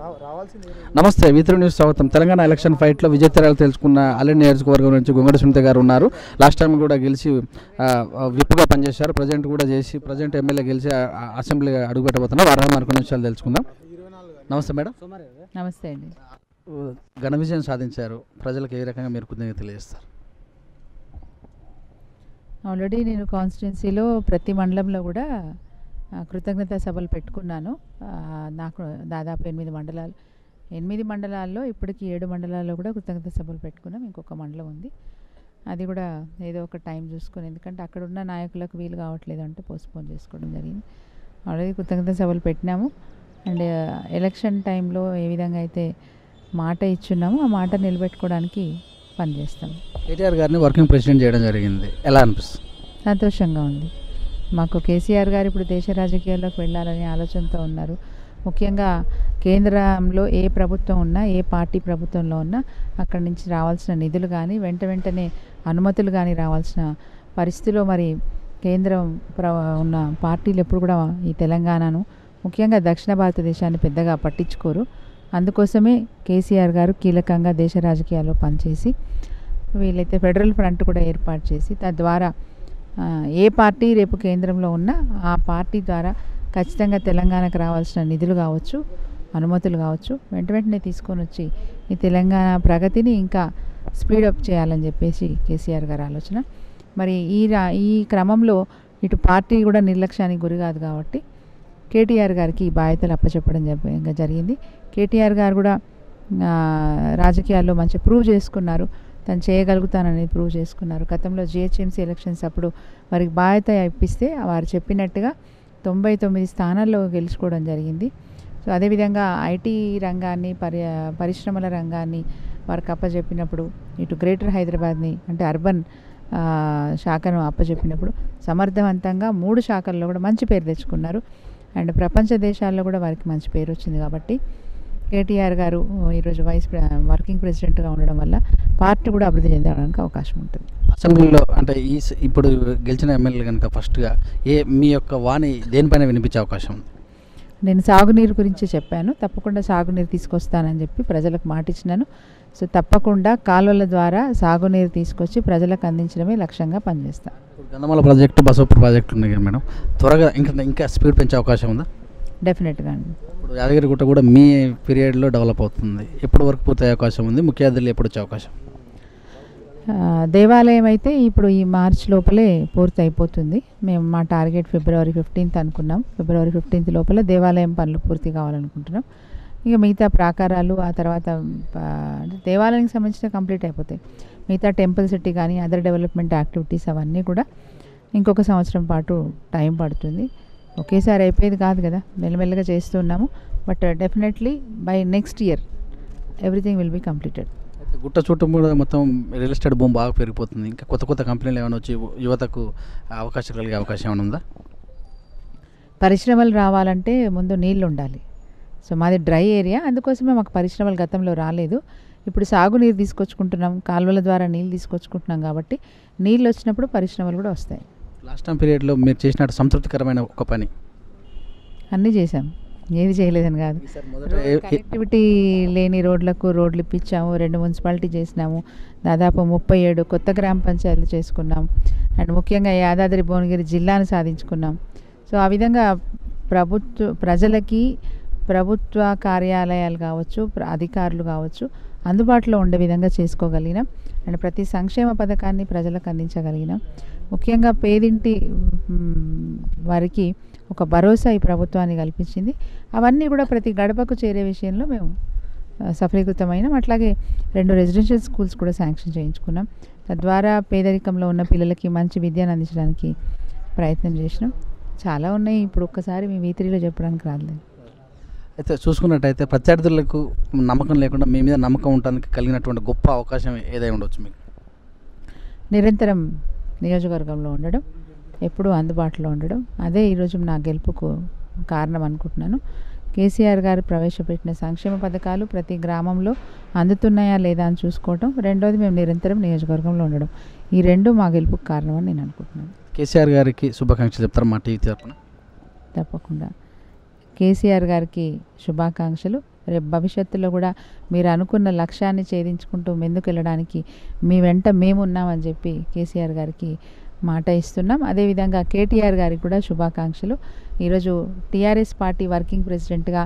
నమస్తే విత్రు న్యూస్ స్వాగతం. తెలంగాణ ఎలక్షన్ ఫైట్లో విజేతరాలు తెలుసుకున్న అల్లెన్ నియోజకవర్గం నుంచి గొంగడి సునీత గారు ఉన్నారు. లాస్ట్ టైం కూడా గెలిచి విప్పుగా పనిచేశారు. ప్రజెంట్ కూడా చేసి ప్రజెంట్ ఎమ్మెల్యే గెలిచి అసెంబ్లీ అడుగు పెట్టబోతున్నారు వారం మరికొన్ని విషయాలు తెలుసుకుందాం. నమస్తే మేడం. నమస్తే అండి. ఘన విజయం సాధించారు. ప్రజలకు ఏ రకంగా మీరు కృతజ్ఞత తెలియజేస్తారు? ఆల్రెడీ నేను కాన్స్టిట్యున్సీలో ప్రతి మండలంలో కూడా కృతజ్ఞతా సభలు పెట్టుకున్నాను. నాకు దాదాపు ఎనిమిది మండలాలు ఎనిమిది మండలాల్లో ఇప్పటికి ఏడు మండలాల్లో కూడా కృతజ్ఞత సభలు పెట్టుకున్నాం. ఇంకొక మండలం ఉంది. అది కూడా ఏదో ఒక టైం చూసుకొని ఎందుకంటే అక్కడ ఉన్న నాయకులకు వీలు కావట్లేదు అంటే పోస్ట్పోన్ చేసుకోవడం జరిగింది. ఆల్రెడీ కృతజ్ఞత సభలు పెట్టినాము. అండ్ ఎలక్షన్ టైంలో ఏ విధంగా అయితే మాట ఇచ్చున్నామో ఆ మాట నిలబెట్టుకోవడానికి పనిచేస్తాం. కేటీఆర్ గారిని వర్కింగ్ ప్రెసిడెంట్ చేయడం జరిగింది. ఎలా అనిపిస్తుంది? సంతోషంగా ఉంది. మాకు కేసీఆర్ గారు ఇప్పుడు దేశ రాజకీయాల్లోకి వెళ్ళాలనే ఆలోచనతో ఉన్నారు. ముఖ్యంగా కేంద్రంలో ఏ ప్రభుత్వం ఉన్నా ఏ పార్టీ ప్రభుత్వంలో ఉన్నా అక్కడి నుంచి రావాల్సిన నిధులు కానీ వెంట వెంటనే అనుమతులు కానీ రావాల్సిన పరిస్థితిలో మరి కేంద్రం ప్ర ఉన్న పార్టీలు ఎప్పుడు కూడా ఈ తెలంగాణను ముఖ్యంగా దక్షిణ భారతదేశాన్ని పెద్దగా పట్టించుకోరు. అందుకోసమే కేసీఆర్ గారు కీలకంగా దేశ రాజకీయాల్లో పనిచేసి వీలైతే ఫెడరల్ ఫ్రంట్ కూడా ఏర్పాటు చేసి తద్వారా ఏ పార్టీ రేపు కేంద్రంలో ఉన్నా ఆ పార్టీ ద్వారా ఖచ్చితంగా తెలంగాణకు రావాల్సిన నిధులు కావచ్చు అనుమతులు కావచ్చు వెంట వెంటనే తీసుకొని వచ్చి ఈ తెలంగాణ ప్రగతిని ఇంకా స్పీడప్ చేయాలని చెప్పేసి కేసీఆర్ గారి ఆలోచన. మరి ఈ రా ఈ క్రమంలో ఇటు పార్టీ కూడా నిర్లక్ష్యానికి గురి కాదు కాబట్టి కేటీఆర్ గారికి ఈ బాధ్యతలు అప్పచెప్పడం జరిగింది. కేటీఆర్ గారు కూడా రాజకీయాల్లో మంచి ప్రూవ్ చేసుకున్నారు. తను చేయగలుగుతానని ప్రూవ్ చేసుకున్నారు. గతంలో జిహెచ్ఎంసీ ఎలక్షన్స్ అప్పుడు వారికి బాధ్యత ఇప్పిస్తే వారు చెప్పినట్టుగా తొంభై తొమ్మిది స్థానాల్లో గెలుచుకోవడం జరిగింది. సో అదేవిధంగా ఐటీ రంగాన్ని పరి పరిశ్రమల రంగాన్ని వారికి అప్పచెప్పినప్పుడు ఇటు గ్రేటర్ హైదరాబాద్ని అంటే అర్బన్ శాఖను అప్పచెప్పినప్పుడు సమర్థవంతంగా మూడు శాఖల్లో కూడా మంచి పేరు తెచ్చుకున్నారు. అండ్ ప్రపంచ దేశాల్లో కూడా వారికి మంచి పేరు వచ్చింది కాబట్టి కేటీఆర్ గారు ఈరోజు వైస్ వర్కింగ్ ప్రెసిడెంట్గా ఉండడం వల్ల పార్టీ కూడా అభివృద్ధి చెందడానికి అవకాశం ఉంటుంది. అసెంబ్లీలో అంటే ఈ ఇప్పుడు గెలిచిన ఎమ్మెల్యే కనుక ఫస్ట్గా ఏ మీ యొక్క వాణి దేనిపైన వినిపించే అవకాశం ఉంది? నేను సాగునీరు గురించి చెప్పాను. తప్పకుండా సాగునీరు తీసుకొస్తానని చెప్పి ప్రజలకు మాట ఇచ్చినాను సో తప్పకుండా కాలువల ద్వారా సాగునీరు తీసుకొచ్చి ప్రజలకు అందించడమే లక్ష్యంగా పనిచేస్తాను గంధమాల ప్రాజెక్టు బసవపూర్ ప్రాజెక్టు ఉన్నాయి కదా మేడం. త్వరగా ఇంకా ఇంకా స్పీడ్ పెంచే అవకాశం ఉందా? డెఫినెట్గా అండి. ఇప్పుడు యాదగిరిగుట్ట కూడా మీ పీరియడ్లో డెవలప్ అవుతుంది. ఎప్పటి వరకు పూర్తయ్యే అవకాశం ఉంది? ముఖ్య అతిథులు ఎప్పుడు వచ్చే అవకాశం దేవాలయం అయితే ఇప్పుడు ఈ మార్చ్ లోపలే పూర్తి అయిపోతుంది మేము మా టార్గెట్ ఫిబ్రవరి ఫిఫ్టీన్త్ అనుకున్నాం. ఫిబ్రవరి ఫిఫ్టీన్త్ లోపల దేవాలయం పనులు పూర్తి కావాలనుకుంటున్నాం. ఇక మిగతా ప్రాకారాలు ఆ తర్వాత అంటే దేవాలయానికి సంబంధించిన కంప్లీట్ అయిపోతాయి. మిగతా టెంపుల్ సిటీ కానీ అదర్ డెవలప్మెంట్ యాక్టివిటీస్ అవన్నీ కూడా ఇంకొక సంవత్సరం పాటు టైం పడుతుంది. ఒకేసారి అయిపోయేది కాదు కదా మెల్లమెల్లగా చేస్తున్నాము but definitely by next year everything will be completed. గుట్ట చుట్టూ కూడా మొత్తం రియల్ ఎస్టేట్ భూమి బాగా పెరిగిపోతుంది. ఇంకా కొత్త కొత్త కంపెనీలు ఏమైనా వచ్చి యువతకు అవకాశం కలిగే అవకాశం ఏమైనా ఉందా? పరిశ్రమలు రావాలంటే ముందు నీళ్ళు ఉండాలి. సో మాది డ్రై ఏరియా. అందుకోసమే మాకు పరిశ్రమలు గతంలో రాలేదు. ఇప్పుడు సాగునీరు తీసుకొచ్చుకుంటున్నాం. కాలువల ద్వారా నీళ్ళు తీసుకొచ్చుకుంటున్నాం కాబట్టి నీళ్ళు వచ్చినప్పుడు పరిశ్రమలు కూడా వస్తాయి. లాస్ట్ టైం పీరియడ్లో మీరు చేసినట్టు సంతృప్తికరమైన ఒక పని? అన్నీ చేసాం ఏది చేయలేదని కాదు. కనెక్టివిటీ లేని రోడ్లకు రోడ్లు ఇప్పించాము రెండు మున్సిపాలిటీ చేసినాము. దాదాపు ముప్పై ఏడు కొత్త గ్రామ పంచాయతీలు చేసుకున్నాం. అండ్ ముఖ్యంగా యాదాద్రి భువనగిరి జిల్లాను సాధించుకున్నాం. సో ఆ విధంగా ప్రభుత్వ ప్రజలకి ప్రభుత్వ కార్యాలయాలు కావచ్చు అధికారులు కావచ్చు అందుబాటులో ఉండే విధంగా చేసుకోగలిగినాం. అండ్ ప్రతి సంక్షేమ పథకాన్ని ప్రజలకు అందించగలిగినాం. ముఖ్యంగా పేదింటి వారికి ఒక భరోసా ఈ ప్రభుత్వాన్ని కల్పించింది. అవన్నీ కూడా ప్రతి గడపకు చేరే విషయంలో మేము సఫలీకృతమైనాం. అట్లాగే రెండు రెసిడెన్షియల్ స్కూల్స్ కూడా శాంక్షన్ చేయించుకున్నాం. తద్వారా పేదరికంలో ఉన్న పిల్లలకి మంచి విద్యను అందించడానికి ప్రయత్నం చేసినాం. చాలా ఉన్నాయి. ఇప్పుడు ఒక్కసారి మీ వీతిరిలో చెప్పడానికి రాలేదు. అయితే చూసుకున్నట్టయితే ప్రత్యర్థులకు నమ్మకం లేకుండా మీ మీద నమ్మకం ఉండడానికి కలిగినటువంటి గొప్ప అవకాశం ఏదై ఉండొచ్చు మీకు? నిరంతరం నియోజకవర్గంలో ఉండడం. ఎప్పుడూ అందుబాటులో ఉండడం. అదే ఈరోజు నా గెలుపుకు కారణం అనుకుంటున్నాను. కేసీఆర్ గారు ప్రవేశపెట్టిన సంక్షేమ పథకాలు ప్రతి గ్రామంలో అందుతున్నాయా లేదా అని చూసుకోవటం. రెండోది మేము నిరంతరం నియోజకవర్గంలో ఉండడం. ఈ రెండు మా గెలుపుకు కారణం అని నేను అనుకుంటున్నాను. కేసీఆర్ గారికి శుభాకాంక్షలు చెప్తారు మా టీవీ తరపున. తప్పకుండా. కేసీఆర్ గారికి శుభాకాంక్షలు. రేపు భవిష్యత్తులో కూడా మీరు అనుకున్న లక్ష్యాన్ని ఛేదించుకుంటూ ముందుకు వెళ్ళడానికి మీ వెంట మేము ఉన్నామని చెప్పి కేసీఆర్ గారికి మాట ఇస్తున్నాం. అదేవిధంగా కేటీఆర్ గారికి కూడా శుభాకాంక్షలు. ఈరోజు టీఆర్ఎస్ పార్టీ వర్కింగ్ ప్రెసిడెంట్గా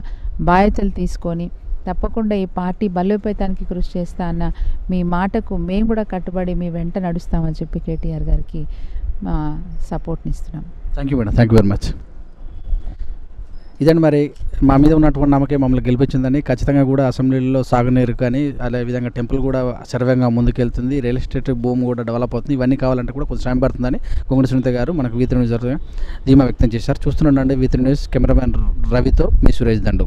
బాధ్యతలు తీసుకొని తప్పకుండా ఈ పార్టీ బలోపేతానికి కృషి చేస్తా అన్న మీ మాటకు మేము కూడా కట్టుబడి మీ వెంట నడుస్తామని చెప్పి కేటీఆర్ గారికి మా సపోర్ట్ని ఇస్తున్నాం. Thank you madam thank you very much ఇదండి మరి మా మీద ఉన్నటువంటి నమ్మకం మమ్మల్ని గెలిపించిందని ఖచ్చితంగా కూడా అసెంబ్లీలో సాగునీరు కానీ అదేవిధంగా టెంపుల్ కూడా సర్వంగా ముందుకెళ్తుంది రియల్ ఎస్టేట్ భూమి కూడా డెవలప్ అవుతుంది ఇవన్నీ కావాలంటే కూడా కొంచెం టైం పడుతుందని కొంగుడి సునీత గారు మనకు వీతి న్యూస్ ధీమా వ్యక్తం చేశారు. చూస్తుండండి వీతి న్యూస్ కెమెరామెన్ రవితో మీ సురేష్ దండు.